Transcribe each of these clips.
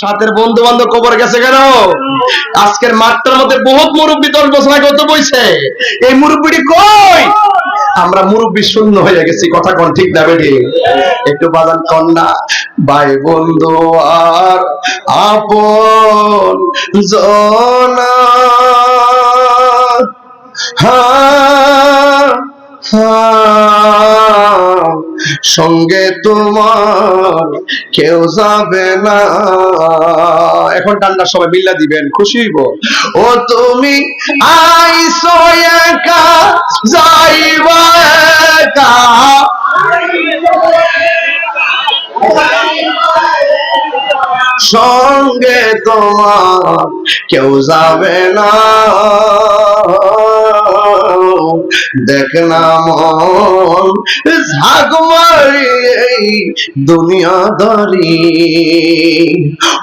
সাথের বন্ধু বান্ধব কবর গেছে কেন? আজকের মাঠটার মধ্যে বহুত মুরব্বী দশ বছর আগে হতে বইছে। এই মুরব্বীটি কই? আমরা মুরব্বী শূন্য হয়ে গেছি, কথা কোন ঠিক না বেটি? একটু বাদান কন্যা ভাই বন্ধু আর আপন জনা। হা সঙ্গে তোমার কেউ যাবে না। এখন টান্ডা সবাই মিল্লা দিবেন, খুশি হইব। ও তুমি আইসো একা, যাইবা একা। সঙ্গে তোমার কেউ যাবে না। দেখ না মন, ঝাঁক মারি এই দুনিয়াদারি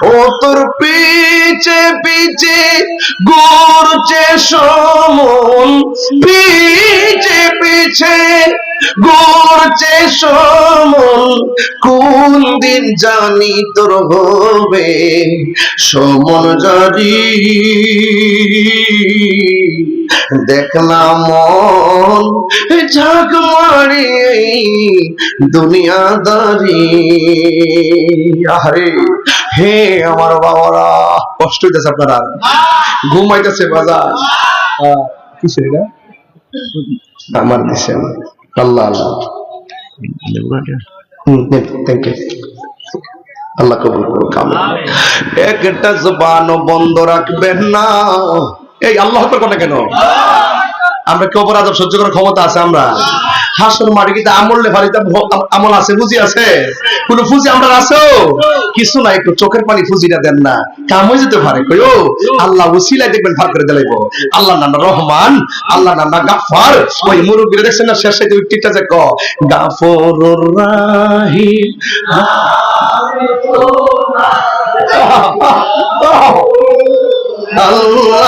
ও তোর পিছে পিছে ঘুরছে সমন, পিছে পিছে ঘুরছে সমন। কোন দিন জানি তোর হবে সমন জারি। দেখ না মন ঝাঁক মারি দুনিয়াদারি। আরে হে আমার বাবারা কষ্ট হইতেছে আপনারা। ঘুমাইতেছে বাজার। এটা? আমার দেশে আল্লাহ আল্লাহ। থ্যাংক ইউ আল্লাহ কবুল করুক। একটা জবান বন্ধ রাখবেন না। এই আল্লাহ আকবার কথা কেন? আমরা কি অপরাধ সহ্য করার ক্ষমতা আছে আমরা? হাসুর মাটি কিন্তু আমল ফালিতে আমল আছে, ফুজি আছে। কোন ফুজি আমরা আছে? কিছু না একটু চোখের পানি ফুজিটা দেন না। কাম হয়ে যেতে পারে কইও আল্লাহ উসিলাই দেখবেন, ভাগ করে দিলাইব আল্লাহ নানা রহমান আল্লাহ নানা গাফার ওই মুরব্বীরা দেখছেন না শেষে ওই টিকটা যে ক গাফরুর রাহিম। আল্লাহ।